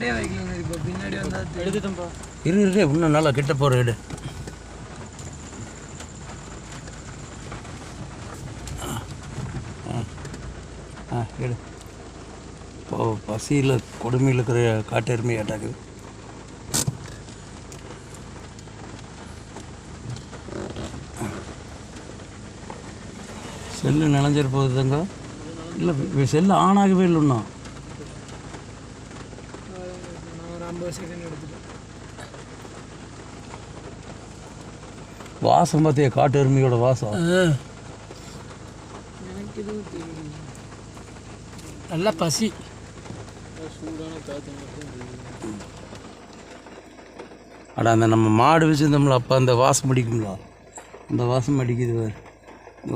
முன்னாடியே வைக்கல இப்போ பின்னாடி வந்தா எடுத்துட்டோம்ப்பா இரு இரு இன்னும் நல்லா கிட்ட போகிற எடு. ஆ, ஆ, ஆ எடு. இப்போ பசியில் கொடுமையில் இருக்கிற காட்டு எருமை அட்டாக்குது செல்லு நினைஞ்சிரு போகுதுங்க இல்லை செல்லு ஆன் ஆகவே இல்லை வாசம் பார்த்தியா காட்டு எருமையோட வாசம். எனக்கு எதுவும் தெரியல நல்லா பசி. அட அந்த நம்ம மாடு வச்சுருந்தோம்ல அப்போ அந்த வாசம் அடிக்கும்ல. அந்த வாசம் அடிக்குது வேறு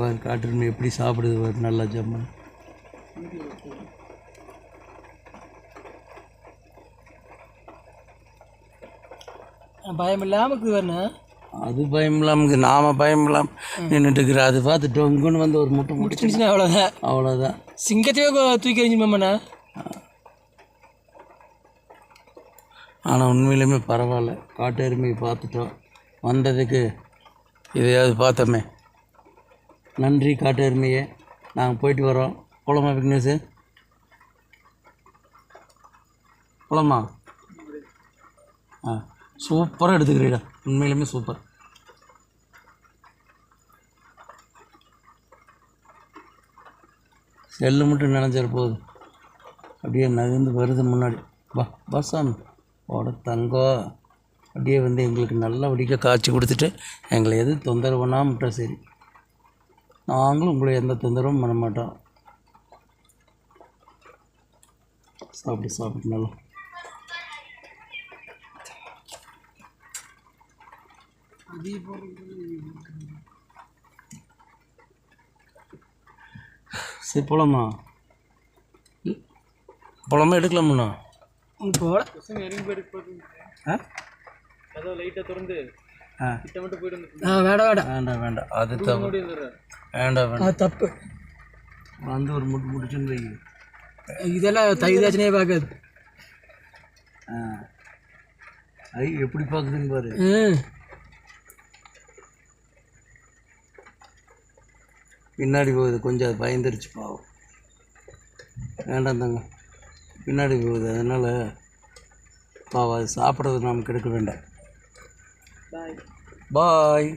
வேறு காட்டுரிமை எப்படி சாப்பிடுது வேறு நல்லா ஜம்மன். பயம் இல்லாமல் வேணும் அது பயம் இல்லாமல் நாம பயம் இல்லாமல் நின்றுட்டு இருக்கிற அது பார்த்து டொங்குன்னு வந்து ஒரு முட்டை முடிச்சுன்னா அவ்வளோதான் அவ்வளோதான் சிங்கத்தையே தூக்கி எறிஞ்சுமாண்ணா ஆனால் உண்மையிலுமே பரவாயில்ல. காட்டு எருமையை பார்த்துட்டோம். வந்ததுக்கு இதையாவது பார்த்தோமே. நன்றி காட்டு எருமையே நாங்கள் போயிட்டு வரோம். போலாமா விக்னேஷ் போலாமா? ஆ. சூப்பராக எடுத்துக்கிறீடா. உண்மையிலுமே சூப்பர். செல்லு மட்டும் நினைச்சிட போகுது அப்படியே நகர்ந்து வருது முன்னாடி. வா வா சாமி. ஓட தங்கோ. அப்படியே வந்து எங்களுக்கு நல்லபடியாக காய்ச்சி கொடுத்துட்டு எங்களை எதுவும் தொந்தரவு மட்டும் சரி. நாங்களும் உங்களை எந்த தொந்தரவும் பண்ண மாட்டோம். சாப்பிட்டு சாப்பிட்டு நல்லா. சரி போலாமா? போலாமா? எடுக்கலாமுண்ணா? போயிட்டு ஆ? அதான் லைட்டாக திறந்து ஆ வேட வேட வேண்டாம் வேண்டாம். அது தப்பு. வேண்டாம் வேண்டாம். தப்பு. வந்து ஒரு முட்டு முடிச்சுன்னு இதெல்லாம் தைதாச்சனே பார்க்காது. ஆ. ஐ எப்படி பார்க்குதுன்னு பாரு. பின்னாடி போகுது கொஞ்சம் அது பயந்துருச்சு பாவம். வேண்டாம் தாங்க பின்னாடி போகுது அதனால் பாவம் அது சாப்பிட்றது நாம் கெடுக்க வேண்டாம். பாய் பாய்